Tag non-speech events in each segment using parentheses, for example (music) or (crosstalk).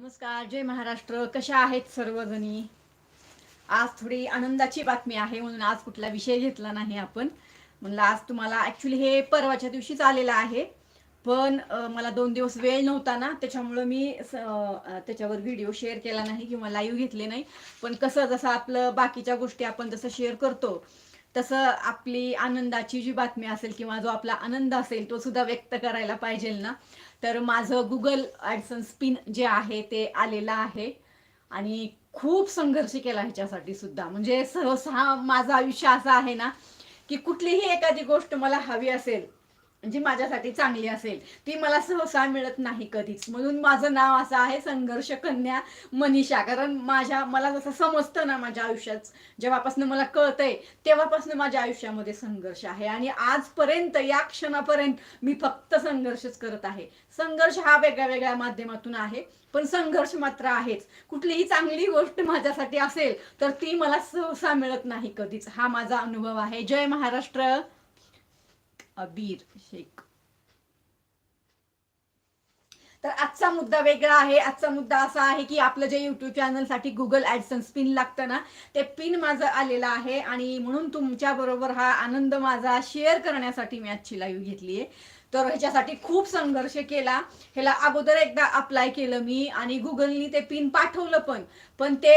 नमस्कार जय महाराष्ट्र. कशा आहेत सर्वजणी? आज थोडी आनंदाची बातमी आहे म्हणून आज कुठला विषय घेतला नाही आपण. म्हणलं आज तुम्हाला ॲक्च्युली हे परवाच्या दिवशीच आलेलं आहे. पण मला दोन दिवस वेळ नव्हता ना त्याच्यामुळं मी त्याच्यावर व्हिडिओ शेअर केला नाही किंवा लाईव्ह घेतले नाही. पण कसं जसं आपलं बाकीच्या गोष्टी आपण जसं शेअर करतो तसं आपली आनंदाची जी बातमी असेल किंवा जो आपला आनंद असेल तो सुद्धा व्यक्त करायला पाहिजे ना. तर माझं गुगल ॲडसन स्पिन जे आहे ते आलेलं आहे. आणि खूप संघर्ष केला ह्याच्यासाठी सुद्धा. म्हणजे सहसा माझं आयुष्य असं आहे ना की कुठलीही एखादी गोष्ट मला हवी असेल जी माझ्यासाठी चांगली असेल. ती मला सहसा मिळत नाही कधीच. म्हणून माझं नाव असं आहे संघर्ष कन्या मनीषा. कारण माझ्या मला जसं समजतं ना माझ्या आयुष्यात जेव्हापासून मला कळतंय तेव्हापासून माझ्या आयुष्यामध्ये संघर्ष आहे. आणि आजपर्यंत या क्षणापर्यंत मी फक्त संघर्षच करत आहे. संघर्ष हा वेगळ्या वेगळ्या माध्यमातून आहे पण संघर्ष मात्र आहेच. कुठलीही चांगली गोष्ट माझ्यासाठी असेल तर ती मला सहसा मिळत नाही कधीच. हा माझा अनुभव आहे. जय महाराष्ट्र. अबीर शेख. तर आजचा मुद्दा वेगळा आहे. आजचा मुद्दा असा आहे की आपलं जे युट्यूब चॅनलसाठी गुगल ॲडसन्स पिन लागतं ना ते पिन माझं आलेलं आहे आणि म्हणून तुमच्या बरोबर हा आनंद माझा शेअर करण्यासाठी मी आजची लाईव्ह घेतली आहे. तर ह्याच्यासाठी खूप संघर्ष केला. ह्याला अगोदर एकदा अप्लाय केलं मी आणि गुगलनी ते पिन पाठवलं पण. पण ते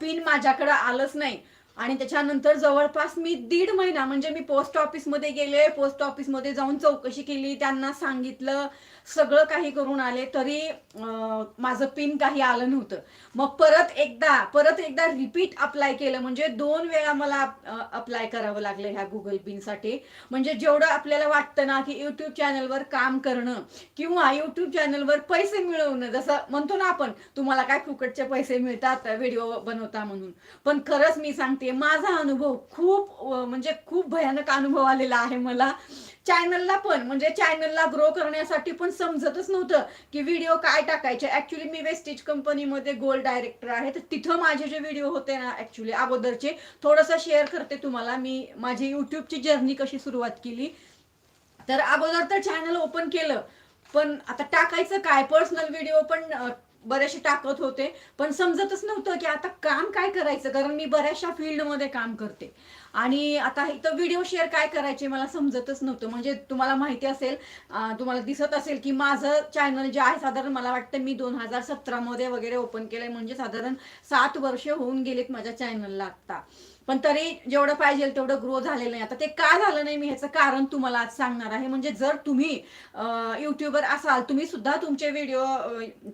पिन माझ्याकडे आलंच नाही. आणि त्याच्यानंतर जवळपास मी दीड महिना म्हणजे मी पोस्ट ऑफिसमध्ये गेले पोस्ट ऑफिसमध्ये जाऊन चौकशी केली त्यांना सांगितलं. सगळं काही करून आले तरी माझं पिन काही आलं नव्हतं. मग परत एकदा परत एकदा रिपीट अप्लाय केलं. म्हणजे दोन वेळा मला अप्लाय करावं लागलं ह्या गुगल पिनसाठी म्हणजे जेवढं आपल्याला वाटतं ना की युट्यूब चॅनलवर काम करणं किंवा युट्यूब चॅनलवर पैसे मिळवणं जसं म्हणतो ना आपण तुम्हाला काय फुकटचे पैसे मिळतात व्हिडिओ बनवता म्हणून. पण खरंच मी सांगते माझा अनुभव खूप म्हणजे खूप भयानक अनुभव आलेला आहे मला. चॅनलला पण म्हणजे चॅनलला ग्रो करण्यासाठी पण समजतच नव्हतं की व्हिडिओ काय टाकायचे. ऍक्च्युली मी वेस्टेज कंपनीमध्ये गोल्ड डायरेक्टर आहे तर तिथं माझे जे व्हिडिओ होते ना ऍक्च्युली अगोदरचे थोडंसं शेअर करते तुम्हाला. मी माझी युट्यूबची जर्नी कशी सुरुवात केली. तर अगोदर तर चॅनल ओपन केलं पण आता टाकायचं काय? पर्सनल व्हिडिओ पण बरेचसे टाकत होते पण समजतच नव्हतं की आता काम काय करायचं? कारण मी बऱ्याचशा फील्डमध्ये काम करते. आणि आता इथं व्हिडिओ शेअर काय करायचे मला समजतच नव्हतं. म्हणजे तुम्हाला माहिती असेल तुम्हाला दिसत असेल की माझं चॅनल जे आहे साधारण मला वाटतं मी दोन हजार सतरामध्ये वगैरे ओपन केलंय. म्हणजे साधारण सात वर्ष होऊन गेलेत माझ्या चॅनलला आता. पण तरी जेवढं पाहिजे तेवढं ग्रो झालेलं नाही. आता ते का झालं नाही मी ह्याचं कारण तुम्हाला आज सांगणार आहे. म्हणजे जर तुम्ही युट्यूबर असाल तुम्ही सुद्धा तुमचे व्हिडिओ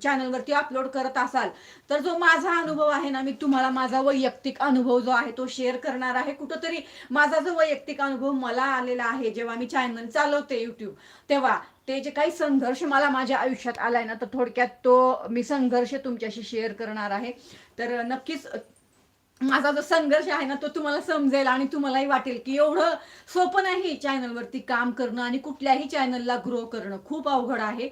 चॅनलवरती अपलोड करत असाल तर जो माझा अनुभव आहे ना मी तुम्हाला माझा वैयक्तिक अनुभव जो आहे तो शेअर करणार आहे. कुठंतरी माझा जो वैयक्तिक अनुभव मला आलेला आहे जेव्हा मी चॅनल चालवते युट्यूब तेव्हा ते जे काही संघर्ष मला माझ्या आयुष्यात आलाय ना तर थोडक्यात तो मी संघर्ष तुमच्याशी शेअर करणार आहे. तर नक्कीच माझा जो संघर्ष आहे ना तो तुम्हाला समजेल आणि तुम्हालाही वाटेल की एवढं सोपं नाही चॅनलवरती काम करणं आणि कुठल्याही चॅनलला ग्रो करणं. खूप अवघड आहे.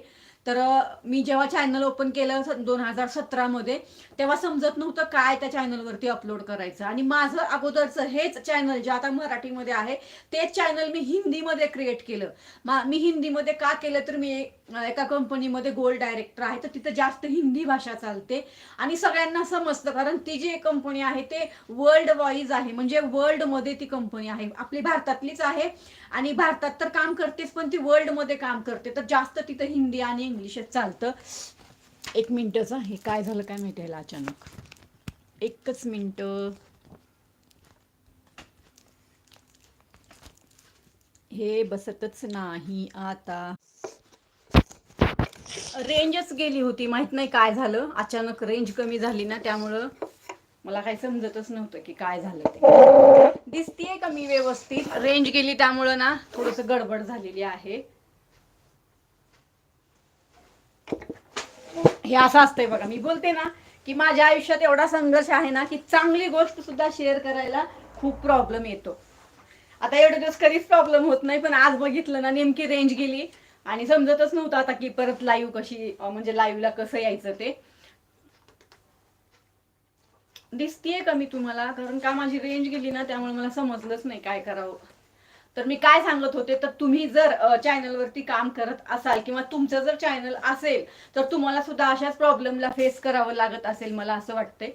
तर मी जेव्हा चॅनल ओपन केलं दोन हजार सतरामध्ये तेव्हा समजत नव्हतं काय त्या चॅनलवरती अपलोड करायचं. आणि माझं अगोदरचं हेच चॅनल जे आता मराठीमध्ये आहे तेच चॅनल मी हिंदीमध्ये क्रिएट केलं. मा- मी हिंदीमध्ये का केलं तर मी एका कंपनीमध्ये गोल्ड डायरेक्टर आहे तर तिथं जास्त हिंदी भाषा चालते. आणि सगळ्यांना समजतं कारण ती जी कंपनी आहे ते वर्ल्ड वाईज आहे. म्हणजे वर्ल्डमध्ये ती कंपनी आहे. आपली भारतातलीच आहे आणि भारतात तर काम करतेच पण ती वर्ल्डमध्ये काम करते. तर जास्त तिथं हिंदी आणि इंग्लिशच चालतं. एक मिनटंचं आहे काय झालं काय माहिती याला अचानक. एकच मिनिट. हे बसतच नाही आता. रेंजच गेली होती माहीत नाही काय झालं. अचानक रेंज कमी झाली ना त्यामुळं मला काही समजतच नव्हतं की काय झालं ते. दिसतीये का मी व्यवस्थित? रेंज गेली त्यामुळं ना थोडस गडबड झालेली आहे. हे असं असतंय बघा. मी बोलते ना की माझ्या आयुष्यात एवढा संघर्ष आहे ना की चांगली गोष्ट सुद्धा शेअर करायला खूप प्रॉब्लेम येतो. आता एवढे दिवस कधीच प्रॉब्लेम होत नाही पण आज बघितलं ना नेमकी रेंज गेली. आणि समजतच नव्हतं आता की परत लाईव्ह कशी म्हणजे लाईव्हला कसं यायचं ते. दिसतीये का मी तुम्हाला? कारण का माझी रेंज गेली ना त्यामुळे मला समजलंच नाही काय करावं. तर मी काय सांगत होते तर तुम्ही जर चॅनलवरती काम करत असाल किंवा तुमचं जर चॅनल असेल तर तुम्हाला सुद्धा अशाच प्रॉब्लेमला फेस करावं लागत असेल मला असं वाटतंय.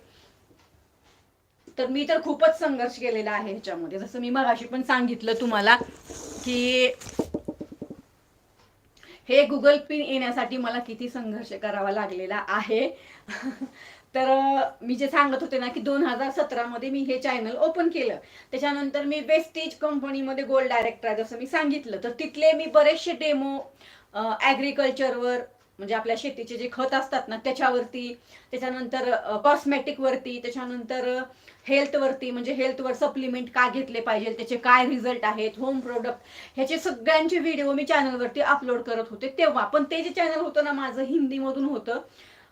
तर मी तर खूपच संघर्ष केलेला आहे ह्याच्यामध्ये. जसं मी मगाशी पण सांगितलं तुम्हाला की हे गुगल पिन येण्यासाठी मला किती संघर्ष करावा लागलेला आहे. (laughs) तर मी जे सांगत होते ना की दोन हजार सतरामध्ये मी हे चॅनल ओपन केलं. त्याच्यानंतर मी वेस्टेज कंपनीमध्ये गोल्ड डायरेक्टर आहे जसं मी सांगितलं. तर तिथले मी बरेचसे डेमो ॲग्रिकल्चरवर म्हणजे आपल्या शेतीचे जे खत असतात ना त्याच्यावरती त्याच्यानंतर कॉस्मेटिक वरती त्याच्यानंतर हेल्थ वरती म्हणजे हेल्थवर सप्लिमेंट काय घेतले पाहिजे त्याचे काय रिझल्ट आहेत होम प्रोडक्ट ह्याचे सगळ्यांचे व्हिडिओ मी चॅनलवरती अपलोड करत होते तेव्हा. पण ते जे चॅनल होतं ना माझं हिंदीमधून होतं.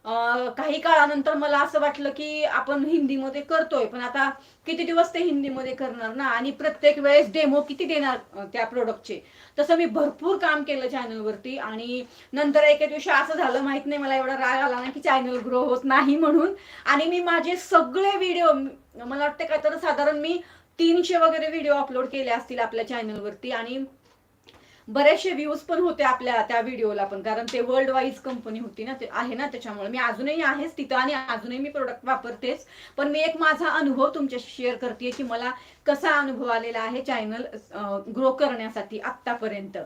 काही काळानंतर मला असं वाटलं की आपण हिंदीमध्ये करतोय पण आता किती दिवस ते हिंदीमध्ये करणार ना? आणि प्रत्येक वेळेस डेमो किती देणार त्या प्रोडक्टचे तसं मी भरपूर काम केलं चॅनलवरती आणि नंतर एके दिवशी असं झालं माहीत नाही मला एवढा राग आला ना की चॅनल ग्रो होत नाही म्हणून. आणि मी माझे सगळे व्हिडिओ मला वाटते काय तर साधारण मी तीनशे वगैरे व्हिडिओ अपलोड केले असतील आपल्या चॅनलवरती आणि बरेचसे व्ह्यूज पण होते आपल्या त्या व्हिडिओला पण. कारण ते वर्ल्ड वाईज कंपनी होती ना ते आहे ना त्याच्यामुळे. मी अजूनही आहेच तिथं आणि अजूनही मी प्रोडक्ट वापरतेच. पण मी एक माझा अनुभव तुमच्याशी शेअर करते की मला कसा अनुभव आलेला आहे चॅनल ग्रो करण्यासाठी आत्तापर्यंत.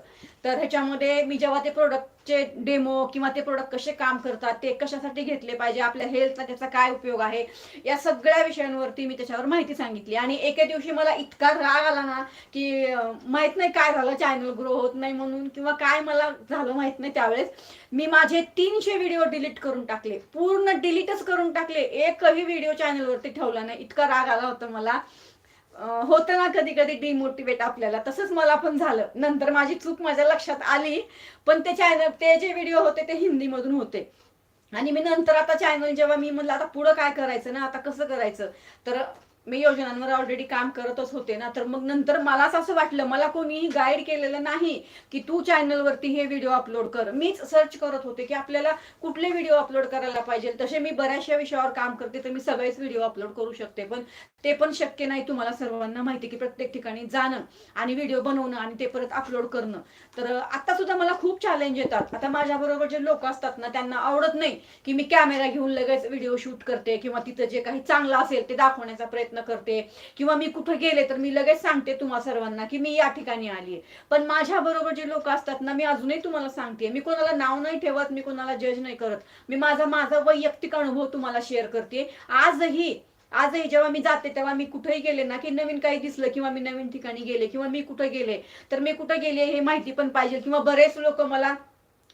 तर ह्याच्यामध्ये मी जेव्हा ते प्रोडक्ट चे डेमो किंवा ते प्रोडक्ट कसे काम करतात ते कशासाठी घेतले पाहिजे आपल्या हेल्थला त्याचा काय उपयोग आहे या सगळ्या विषयांवरती मी त्याच्यावर माहिती सांगितली. आणि एके दिवशी मला इतका राग आला ना की माहीत नाही काय झालं चॅनल ग्रो होत नाही म्हणून किंवा काय मला झालं माहीत नाही त्यावेळेस मी माझे तीनशे व्हिडिओ डिलीट करून टाकले. पूर्ण डिलीटच करून टाकले. एकही व्हिडिओ चॅनलवरती ठेवला नाही. इतका राग आला होता मला. होतं ना कधी कधी डिमोटिवेट आपल्याला. तसंच मला पण झालं. नंतर माझी चूक माझ्या लक्षात आली. पण ते चॅनल ते जे व्हिडिओ होते ते हिंदीमधून होते. आणि मी नंतर आता चॅनल जेव्हा मी म्हणलं आता पुढं काय करायचं ना? आता कसं करायचं? तर मी योजनांवर ऑलरेडी काम करतच होते ना तर मग नंतर मलाच असं वाटलं मला कोणीही गाईड केलेलं नाही की तू चॅनलवरती हे व्हिडिओ अपलोड कर. मीच सर्च करत होते की आपल्याला कुठले व्हिडिओ अपलोड करायला पाहिजे. तसे मी बऱ्याचशा विषयावर काम करते तर मी सगळेच व्हिडिओ अपलोड करू शकते. पण ते पण शक्य नाही तुम्हाला सर्वांना माहिती की प्रत्येक ठिकाणी जाणं आणि व्हिडिओ बनवणं आणि ते परत अपलोड करणं. तर आता सुद्धा मला खूप चॅलेंज येतात. आता माझ्याबरोबर जे लोक असतात ना त्यांना आवडत नाही की मी कॅमेरा घेऊन लगेच व्हिडिओ शूट करते किंवा तिथं जे काही चांगलं असेल ते दाखवण्याचा प्रयत्न करते. किंवा मी कुठं गेले तर मी लगेच सांगते तुम्हा सर्वांना की मी या ठिकाणी आली पण माझ्या बरोबर जे लोक असतात ना मी अजूनही तुम्हाला सांगते. मी कोणाला नाव नाही ठेवत मी कोणाला जज नाही करत. मी माझा माझा वैयक्तिक अनुभव तुम्हाला शेअर करते. आजही आजही जेव्हा मी जाते तेव्हा मी कुठेही गेले ना की नवीन काही दिसलं किंवा मी नवीन ठिकाणी गेले किंवा मी कुठे गेले तर मी कुठे गेले हे माहिती पण पाहिजे. किंवा बरेच लोक मला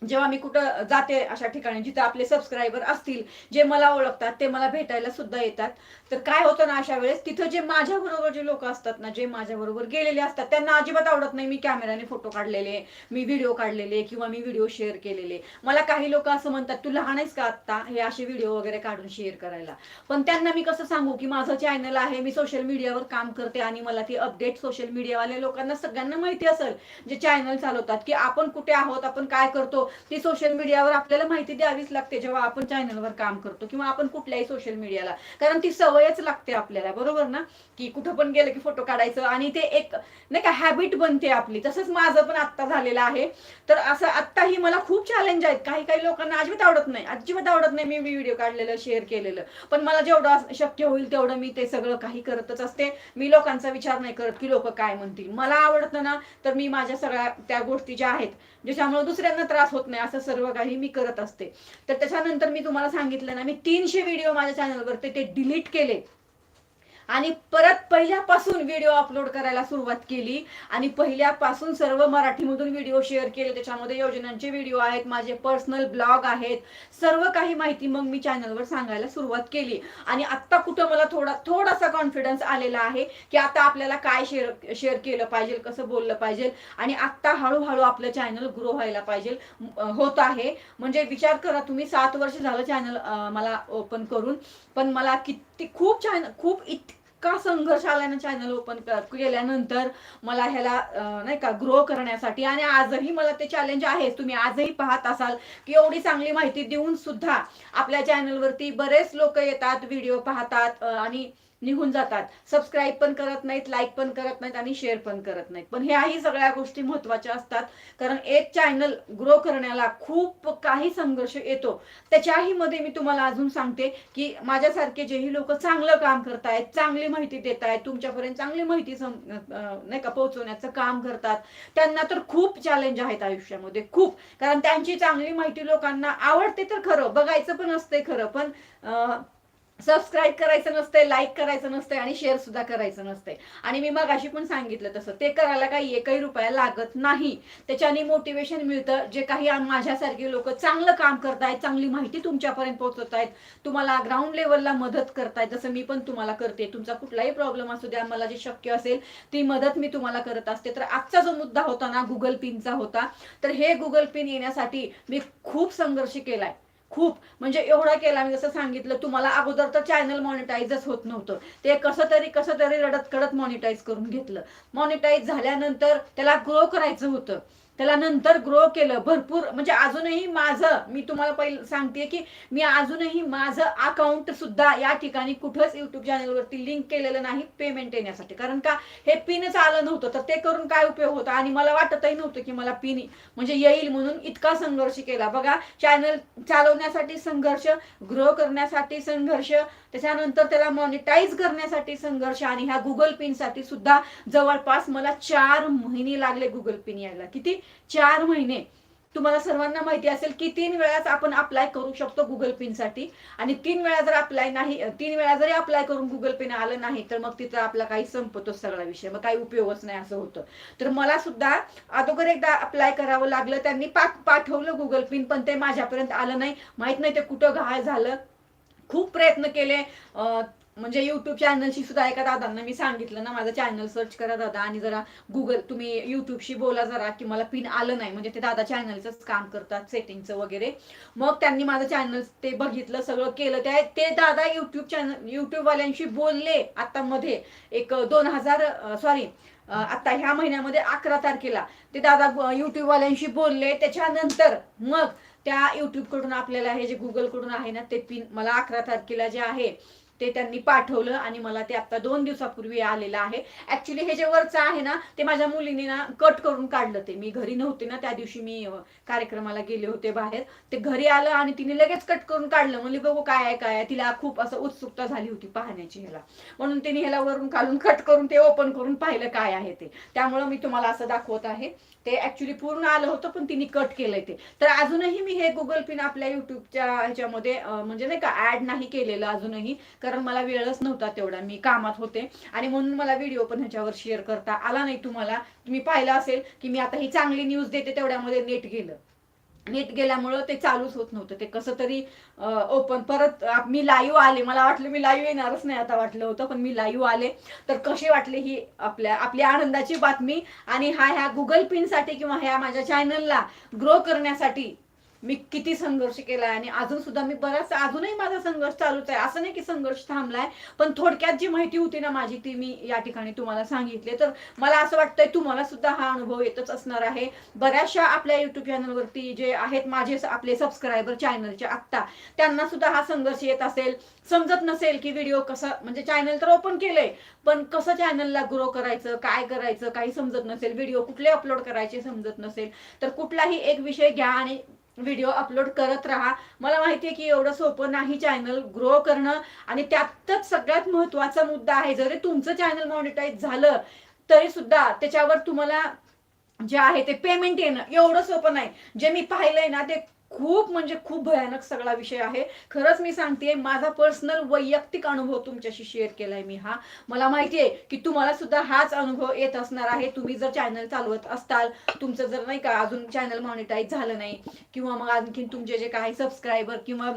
जेव्हा मी कुठं जाते अशा ठिकाणी जिथे आपले सबस्क्रायबर असतील जे मला ओळखतात ते मला भेटायला सुद्धा येतात. तर काय होतं ना अशा वेळेस तिथं जे माझ्याबरोबर जे लोक असतात ना जे माझ्याबरोबर गेलेले असतात त्यांना अजिबात आवडत नाही मी कॅमेराने फोटो काढलेले मी व्हिडिओ काढलेले किंवा मी व्हिडिओ शेअर केलेले. मला काही लोक असं म्हणतात तू लहान आहेस का आत्ता? हे असे व्हिडिओ वगैरे काढून शेअर करायला. पण त्यांना मी कसं सांगू की माझं चॅनल आहे मी सोशल मीडियावर काम करते आणि मला ती अपडेट सोशल मीडियावाल्या लोकांना सगळ्यांना माहिती असेल जे चॅनल चालवतात की आपण कुठे आहोत आपण काय करतो ती सोशल मीडियावर आपल्याला माहिती द्यावीच लागते जेव्हा आपण चॅनलवर काम करतो किंवा आपण कुठल्याही सोशल मीडियाला कारण ती सवयच लागते आपल्याला बरोबर ना? की कुठं पण गेलं की फोटो काढायचं आणि ते एक नाही का हॅबिट बनते आपली. तसंच माझं पण आत्ता झालेलं आहे. तर असं आत्ताही मला खूप चॅलेंज आहेत. काही काही लोकांना अजिबात आवडत नाही. अजिबात आवडत नाही मी व्हिडिओ काढलेलं शेअर केलेलं. पण मला जेवढं शक्य होईल तेवढं मी ते सगळं काही करतच असते. मी लोकांचा विचार नाही करत की लोक काय म्हणतील. मला आवडतं ना तर मी माझ्या सगळ्या त्या गोष्टी ज्या आहेत ज्याच्यामुळे दुसऱ्यांना त्रास होत नाही असं सर्व काही मी करत असते. तर त्याच्यानंतर मी तुम्हाला सांगितलं ना मी तीनशे व्हिडिओ माझ्या चॅनलवरती ते डिलीट केले. आणि परत पहिल्यापासून व्हिडिओ अपलोड करायला सुरुवात केली. आणि पहिल्यापासून सर्व मराठीमधून व्हिडिओ शेअर केले. त्याच्यामध्ये योजनांचे व्हिडिओ आहेत माझे पर्सनल ब्लॉग आहेत. सर्व काही माहिती मग मी चॅनलवर सांगायला सुरुवात केली. आणि आत्ता कुठं मला थोडा थोडासा कॉन्फिडन्स आलेला आहे की आता आपल्याला काय शेअर शेअर केलं पाहिजे कसं बोललं पाहिजे. आणि आत्ता हळूहळू आपलं चॅनल ग्रो व्हायला पाहिजे होत आहे. म्हणजे विचार करा तुम्ही सात वर्ष झालं चॅनल मला ओपन करून. पण मला किती खूप चॅनल खूप इतका संघर्ष आला ना चॅनल ओपन केल्यानंतर मला ह्याला नाही का ग्रो करण्यासाठी. आणि आजही मला ते चॅलेंज आहे. तुम्ही आजही पाहत असाल की एवढी चांगली माहिती देऊन सुद्धा आपल्या चॅनलवरती बरेच लोक येतात व्हिडिओ पाहतात आणि निघून जातात. सबस्क्राईब पण करत नाहीत लाईक पण करत नाहीत आणि शेअर पण करत नाहीत. पण ह्याही सगळ्या गोष्टी महत्त्वाच्या असतात. कारण एक चॅनल ग्रो करण्याला खूप काही संघर्ष येतो. त्याच्याही मध्ये मी तुम्हाला अजून सांगते की माझ्यासारखे जेही लोक चांगलं काम करतायत चांगली माहिती देत आहेत तुमच्यापर्यंत चांगली माहिती सम- नाही का पोहोचवण्याचं काम करतात. त्यांना तर खूप चॅलेंज आहेत आयुष्यामध्ये खूप. कारण त्यांची चांगली माहिती लोकांना आवडते तर खरं बघायचं पण असते खरं. पण सबस्क्राईब करायचं नसते लाईक करायचं नसते आणि शेअर सुद्धा करायचं नसते आणि मी मग अशी पण सांगितलं तसं ते करायला काही एकही रुपया लागत नाही. त्याच्याने मोटिवेशन मिळतं. जे काही माझ्यासारखे लोक चांगलं काम करतायत चांगली माहिती तुमच्यापर्यंत पोहोचवत आहेत तुम्हाला ग्राउंड लेवलला मदत करतायत जसं मी पण तुम्हाला करते. तुमचा कुठलाही प्रॉब्लेम असू द्या मला जे शक्य असेल ती मदत मी तुम्हाला करत असते. तर आजचा जो मुद्दा होता ना गुगल पिनचा होता तर हे गुगल पिन येण्यासाठी मी खूप संघर्ष केलाय. खूप. म्हणजे एवढा केला मी जसं सांगितलं तुम्हाला अगोदर तर चॅनल मॉनिटाईजच होत नव्हतं. ते कसं तरी कसं तरी रडत कडत मॉनिटाईज करून घेतलं. मॉनिटाईज झाल्यानंतर त्याला ग्रो करायचं होतं. त्याला नंतर ग्रो केलं भरपूर म्हणजे अजूनही माझं मी तुम्हाला पहिलं सांगते की मी अजूनही माझं अकाउंट सुद्धा या ठिकाणी कुठंच युट्यूब चॅनलवरती लिंक केलेलं नाही पेमेंट येण्यासाठी. कारण का हे पिनच आलं नव्हतं तर ते करून काय उपयोग होता? आणि मला वाटतही नव्हतं की मला पिन म्हणजे येईल म्हणून इतका संघर्ष केला. बघा चॅनल चालवण्यासाठी संघर्ष ग्रो करण्यासाठी संघर्ष त्याच्यानंतर त्याला मॉनिटाईज करण्यासाठी संघर्ष आणि ह्या गुगल पिनसाठी सुद्धा जवळपास मला चार महिने लागले गुगल पिन यायला. किती? चार महिने. तुम्हाला सर्वांना माहिती असेल की तीन वेळाच आपण अप्लाय करू शकतो गुगल पिनसाठी. आणि तीन वेळा जर अप्लाय नाही तीन वेळा जरी अप्लाय करून गुगल पिन आलं नाही तर मग तिथं आपला काही संपतो सगळा विषय. मग काही उपयोगच नाही असं होतं. तर मला सुद्धा अगोदर एकदा अप्लाय करावं लागलं. त्यांनी पाठवलं गुगल पिन पण ते माझ्यापर्यंत आलं नाही. माहीत नाही ते कुठं घाय झालं. खूप प्रयत्न केले. म्हणजे युट्यूब चॅनलशी सुद्धा एका दादांना मी सांगितलं ना माझं चॅनल सर्च करा दादा आणि जरा गुगल तुम्ही युट्यूबशी बोला जरा की मला पिन आलं नाही. म्हणजे ते दादा चॅनलचंच काम करतात सेटिंगचं वगैरे. मग त्यांनी माझं चॅनल ते बघितलं सगळं केलं. ते ते दादा युट्यूब चॅनल युट्यूबवाल्यांशी बोलले आता मध्ये एक दोन हजार सॉरी आता ह्या महिन्यामध्ये अकरा तारखेला. ते दादा युट्यूबवाल्यांशी बोलले. त्याच्यानंतर मग त्या युट्यूबकडून आपल्याला हे जे गुगलकडून आहे ना ते पिन मला अकरा तारखेला जे आहे ते त्यांनी पाठवलं आणि मला ते आता दोन दिवसापूर्वी आलेलं आहे. ऍक्च्युली हे जे वरचं आहे ना ते माझ्या मुलीने ना कट करून काढलं ते. मी घरी नव्हते ना त्या दिवशी मी कार्यक्रमाला गेले होते बाहेर. ते घरी आलं आणि तिने लगेच कट करून काढलं. म्हणजे बघू काय आहे काय आहे. तिला खूप असं उत्सुकता झाली होती पाहण्याची ह्याला. म्हणून तिने ह्याला वरून काढून कट करून ते ओपन करून पाहिलं काय आहे ते. त्यामुळं मी तुम्हाला असं दाखवत आहे. ते ऍक्च्युली पूर्ण आलं होतं पण तिने कट केलंय ते. तर अजूनही मी हे गुगल पिन आपल्या युट्यूबच्या ह्याच्यामध्ये म्हणजे नाही का ऍड नाही केलेलं अजूनही कारण मला वेळच नव्हता तेवढा. मी कामात होते आणि म्हणून मला व्हिडिओ पण ह्याच्यावर शेअर करता आला नाही तुम्हाला. तुम्ही पाहिलं असेल की मी आता ही चांगली न्यूज देते तेवढ्यामध्ये नेट गेलं. नेट गेल्यामुळं ते चालूच होत नव्हतं. ते कसं तरी ओपन परत मी लाईव्ह आले. मला वाटलं मी लाईव्ह येणारच नाही आता वाटलं होतं पण मी लाईव्ह आले. तर कसे वाटले ही आपल्या आपली आनंदाची बातमी? आणि हा ह्या गुगल पिनसाठी किंवा ह्या माझ्या चॅनलला ग्रो करण्यासाठी मी किती संघर्ष केलाय आणि अजून सुद्धा मी बराच अजूनही माझा संघर्ष चालूच आहे. असं नाही की संघर्ष थांबलाय पण थोडक्यात जी माहिती होती ना माझी ती मी या ठिकाणी तुम्हाला सांगितली. तर मला असं वाटतंय तुम्हाला सुद्धा हा अनुभव येतच असणार आहे. बऱ्याचशा आपल्या युट्यूब चॅनलवरती जे आहेत माझे आपले सबस्क्रायबर चॅनलचे आत्ता त्यांना सुद्धा हा संघर्ष येत असेल. समजत नसेल की व्हिडिओ कसा म्हणजे चॅनल तर ओपन केलंय पण कसं चॅनलला ग्रो करायचं काय करायचं काही समजत नसेल. व्हिडिओ कुठले अपलोड करायचे समजत नसेल. तर कुठलाही एक विषय घ्या आणि व्हिडिओ अपलोड करत राहा. मला माहिती आहे की एवढं सोपं नाही चॅनल ग्रो करणं. आणि त्यातच सगळ्यात महत्त्वाचा मुद्दा आहे जरी तुमचं चॅनल मॉनिटाईज झालं तरी सुद्धा त्याच्यावर तुम्हाला जे आहे ते पेमेंट येणं एवढं सोपं नाही. जे मी पाहिलंय ना ते खूप म्हणजे खूप भयानक सगळा विषय आहे. खरंच मी सांगते माझा पर्सनल वैयक्तिक अनुभव तुमच्याशी शेअर केलाय मी हा. मला माहितीये की तुम्हाला सुद्धा हाच अनुभव येत असणार आहे. तुम्ही जर चॅनल चालवत असताल तुमचं जर नाही का अजून चॅनल मॉनिटाईज झालं नाही किंवा मग आणखीन तुमचे जे काही सबस्क्रायबर किंवा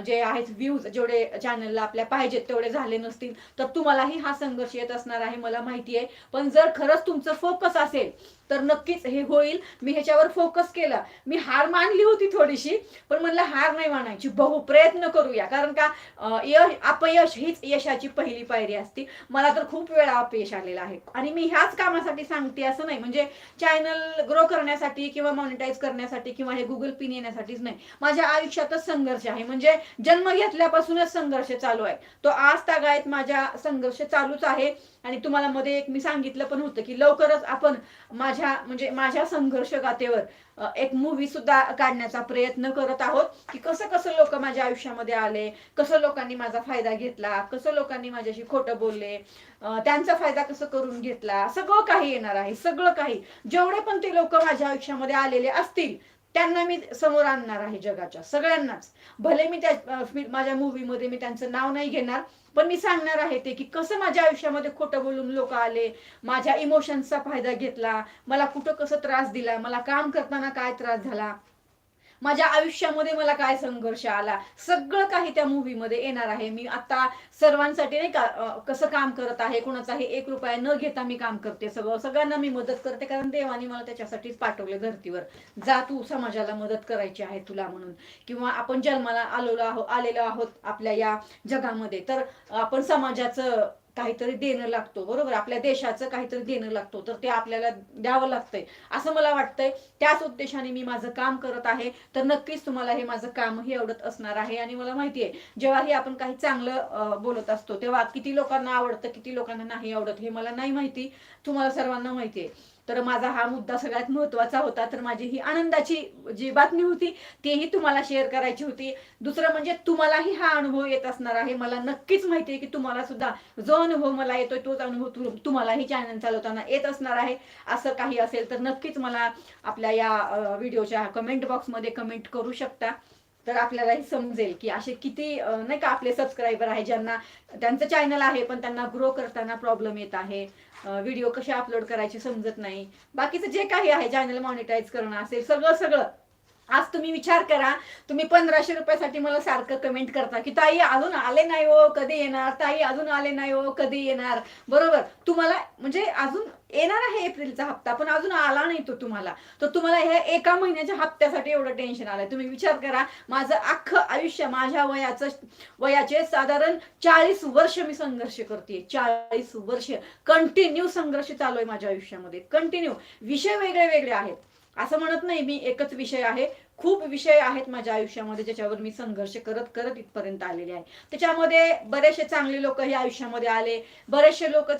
जे आहेत व्ह्यूज जेवढे चॅनलला आपल्या पाहिजेत तेवढे झाले नसतील तर तुम्हालाही हा संघर्ष येत असणार आहे मला माहिती आहे. पण जर खरंच तुमचं फोकस असेल तर नक्कीच हे होईल. मी ह्याच्यावर फोकस केला. मी हार मानली होती थोडीशी पण म्हणलं हार नाही मानायची. बहु प्रयत्न करूया. कारण का यश अपयश हीच यशाची पहिली पायरी असते. मला तर खूप वेळा अपयश आलेलं आहे. आणि मी ह्याच कामासाठी सांगते असं नाही. म्हणजे चॅनल ग्रो करण्यासाठी किंवा मॉनिटाईज करण्यासाठी किंवा हे गुगल पिन येण्यासाठीच नाही. माझ्या आयुष्यातच संघर्ष आहे. म्हणजे जन्म घेतल्यापासूनच संघर्ष चालू आहे. तो आज तागायत माझ्या संघर्ष चालूच आहे. आणि तुम्हाला मध्ये एक मी सांगितलं पण होतं की लवकरच आपण माझ्या म्हणजे माझ्या संघर्ष गातेवर एक मूवी सुद्धा काढण्याचा प्रयत्न करत आहोत. की कसं कसं लोक माझ्या आयुष्यामध्ये आले कसं लोकांनी माझा फायदा घेतला कसं लोकांनी माझ्याशी खोटं बोलले त्यांचा फायदा कसं करून घेतला सगळं काही येणार आहे सगळं काही. जेवढे पण ते लोक माझ्या आयुष्यामध्ये आलेले असतील त्यांना मी समोर आणणार आहे जगाच्या सगळ्यांनाच. भले मी त्या माझ्या मूवीमध्ये मी त्यांचं नाव नाही घेणार पण मी सांगणार आहे ते की कसं माझ्या आयुष्यामध्ये खोटं बोलून लोक आले माझ्या इमोशन्सचा फायदा घेतला मला कुठं कसं त्रास दिला मला काम करताना काय त्रास झाला माझ्या आयुष्यामध्ये मला काय संघर्ष आला? सगळं काही त्या मूवीमध्ये येणार आहे. मी आता सर्वांसाठी नाही का कसं काम करत आहे कोणाचाही एक रुपया न घेता मी काम करते सगळं. सगळ्यांना मी मदत करते कारण देवाने मला त्याच्यासाठीच पाठवले धर्तीवर. जा तू समाजाला मदत करायची आहे तुला म्हणून. किंवा आपण जन्माला आलेलो आहोत आलेलो आहोत आपल्या या जगामध्ये. तर आपण समाजाचं काहीतरी देणं लागतो बरोबर? आपल्या देशाचं काहीतरी देणं लागतो तर ते आपल्याला द्यावं लागतंय. असं मला वाटतंय. त्याच उद्देशाने मी माझं काम करत आहे. तर नक्कीच तुम्हाला हे माझं कामही आवडत असणार आहे. आणि मला माहिती आहे जेव्हाही आपण काही चांगलं बोलत असतो तेव्हा किती लोकांना आवडतं किती लोकांना नाही आवडत हे मला नाही माहिती. तुम्हाला सर्वांना माहिती आहे. तर माझा हा मुद्दा सगळ्यात महत्त्वाचा होता. तर माझी ही आनंदाची जी बातमी होती तीही तुम्हाला शेअर करायची होती. दुसरं म्हणजे तुम्हालाही हा अनुभव येत असणार आहे. मला नक्कीच माहिती आहे की तुम्हाला सुद्धा जो अनुभव मला येतोय तोच अनुभव तुम्हालाही चॅनल चालवताना येत असणार आहे. असं काही असेल तर नक्कीच मला आपल्या या व्हिडिओच्या कमेंट बॉक्समध्ये कमेंट करू शकता. तर आपल्यालाही समजेल की असे किती नाही का आपले सबस्क्रायबर आहे ज्यांना त्यांचं चॅनल आहे पण त्यांना ग्रो करताना प्रॉब्लेम येत आहे. व्हिडिओ कसे अपलोड करायचे समजत नाही. बाकीचं जे काही आहे चॅनल मॉनिटाईज करणं असेल सगळं सगळं. आज तुम्ही विचार करा तुम्ही पंधराशे रुपयासाठी मला सारखं कमेंट करता की ताई अजून आले नाही हो कधी येणार? ताई अजून आले नाही हो कधी येणार? बरोबर. तुम्हाला म्हणजे अजून येणार आहे एप्रिलचा हप्ता पण अजून आला नाही तो तुम्हाला. तर तुम्हाला ह्या एका महिन्याच्या हप्त्यासाठी एवढं टेन्शन आलंय. तुम्ही विचार करा माझं अख्खं आयुष्य माझ्या वयाचं वयाचे साधारण चाळीस वर्ष मी संघर्ष करते चाळीस वर्ष कंटिन्यू संघर्ष चालू आहे माझ्या आयुष्यामध्ये. कंटिन्यू विषय वेगळे वेगळे आहेत. असं म्हणत नाही मी एकच विषय आहे. खूप विषय आहेत माझ्या आयुष्यामध्ये ज्याच्यावर मी संघर्ष करत करत इथपर्यंत आलेले आहे. त्याच्यामध्ये बरेचसे चांगले लोक हे आयुष्यामध्ये आले. बरेचसे लोक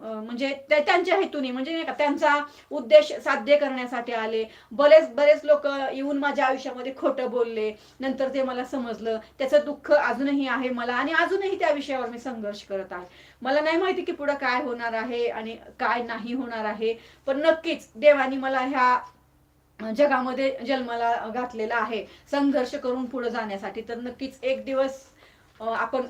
म्हणजे त्यांच्या हेतूने म्हणजे नाही का त्यांचा उद्देश साध्य करण्यासाठी आले. बरेच बरेच लोक येऊन माझ्या आयुष्यामध्ये खोटं बोलले. नंतर ते मला समजलं. त्याचं दुःख अजूनही आहे मला आणि अजूनही त्या विषयावर मी संघर्ष करत आहे. मला नाही माहिती की पुढं काय होणार आहे आणि काय नाही होणार आहे. पण नक्कीच देवानी मला ह्या जगामध्ये जन्माला घातलेला आहे संघर्ष करून पुढे जाण्यासाठी तर नक्कीच एक दिवस आपण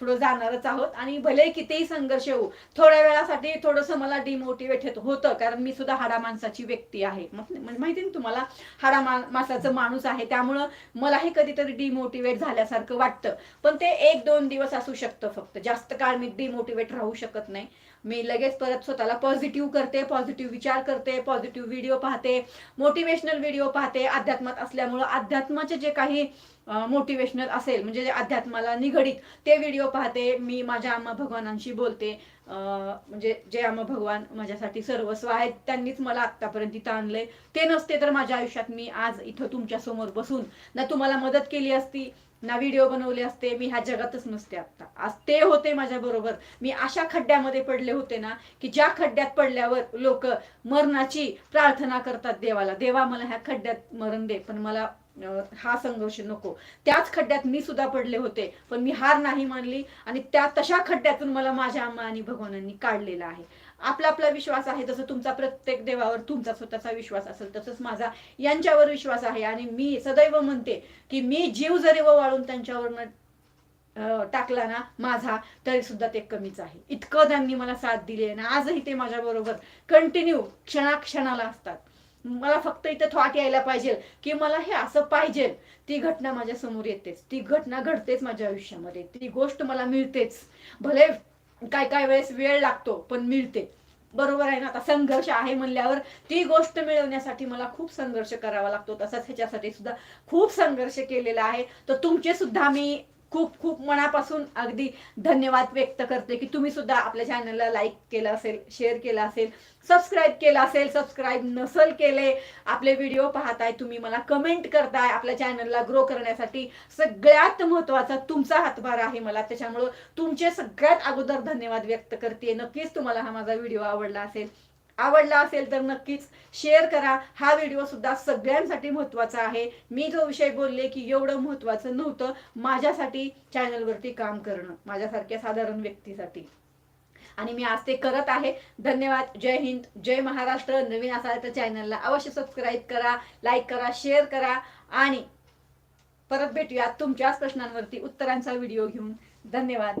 पुढे जाणारच आहोत. आणि भले कितीही संघर्ष होऊ थोड्या वेळासाठी थोडंसं मला डिमोटिवेट होतं कारण मी सुद्धा हाडा माणसाची व्यक्ती आहे. म्हणजे माहिती ना तुम्हाला हाडा माणसाचं माणूस आहे. त्यामुळं मलाही कधीतरी डिमोटिवेट झाल्यासारखं वाटतं. पण ते एक दोन दिवस असू शकतं फक्त. जास्त काळ मी डिमोटिवेट राहू शकत नाही. मी लगेच परत स्वतःला पॉझिटिव्ह करते पॉझिटिव्ह विचार करते पॉझिटिव्ह व्हिडिओ पाहते मोटिवेशनल व्हिडिओ पाहते. अध्यात्मात असल्यामुळं अध्यात्माचे जे काही मोटिवेशनल असेल म्हणजे जे अध्यात्माला निगडीत ते व्हिडिओ पाहते मी माझ्या आम्हा भगवानांशी बोलते. अं, म्हणजे जे आम्हा भगवान माझ्यासाठी सर्वस्व आहेत त्यांनीच मला आतापर्यंत इथं आणलंय. ते नसते तर माझ्या आयुष्यात मी आज इथं तुमच्यासमोर बसून ना तुम्हाला मदत केली असती ना व्हिडिओ बनवले असते मी ह्या जगातच नसते आता आज ते होते माझ्या बरोबर. मी अशा खड्ड्यामध्ये पडले होते ना की ज्या खड्ड्यात पडल्यावर लोक मरणाची प्रार्थना करतात देवाला. देवा मला ह्या खड्ड्यात मरण दे पण मला हा संघर्ष नको. त्याच खड्ड्यात मी सुद्धा पडले होते पण मी हार नाही मानली आणि त्या तशा खड्ड्यातून मला माझ्या अम्मा आणि भगवानांनी काढलेला आहे. आपला आपला विश्वास आहे तसं तुमचा प्रत्येक देवावर तुमचा स्वतःचा विश्वास असेल तसंच माझा यांच्यावर विश्वास आहे आणि मी सदैव म्हणते की मी जीव जरी वाळून त्यांच्यावर टाकला ना माझा तरी सुद्धा ते कमीच आहे. इतकं त्यांनी मला साथ दिली आहे ना आजही ते माझ्या बरोबर कंटिन्यू क्षणाक्षणाला असतात. मला फक्त इथं थॉट यायला पाहिजे की मला हे असं पाहिजे. ती घटना माझ्यासमोर येतेच. ती घटना घडतेच माझ्या आयुष्यामध्ये. ती गोष्ट मला मिळतेच. भले काय काय वेळेस वेळ लागतो पण मिळते. बरोबर आहे ना? आता संघर्ष आहे म्हणल्यावर ती गोष्ट मिळवण्यासाठी मला खूप संघर्ष करावा लागतो. तसाच ह्याच्यासाठी सुद्धा खूप संघर्ष केलेला आहे. तर तुमचे सुद्धा मी खूप खूप मनापासून अगदी धन्यवाद व्यक्त करते की तुम्ही सुद्धा आपल्या चॅनलला लाईक केलं असेल शेअर केलं असेल सबस्क्राईब केलं असेल सबस्क्राईब नसल केले आपले व्हिडिओ पाहताय तुम्ही मला कमेंट करताय आपल्या चॅनलला ग्रो करण्यासाठी सगळ्यात महत्त्वाचा तुमचा हातभार आहे मला. त्याच्यामुळं तुमचे सगळ्यात अगोदर धन्यवाद व्यक्त करते नक्कीच तुम्हाला हा माझा व्हिडिओ आवडला असेल. आवडला असेल तर नक्कीच शेअर करा. हा व्हिडिओ सुद्धा सगळ्यांसाठी महत्त्वाचा आहे. मी जो विषय बोलले की एवढं महत्वाचं नव्हतं माझ्यासाठी चॅनलवरती काम करणं माझ्यासारख्या साधारण व्यक्तीसाठी. आणि मी आज ते करत आहे. धन्यवाद. जय हिंद. जय महाराष्ट्र. नवीन असाल तर चॅनलला अवश्य सबस्क्राईब करा लाईक करा शेअर करा. आणि परत भेटूया तुमच्याच प्रश्नांवरती उत्तरांचा व्हिडिओ घेऊन. धन्यवाद.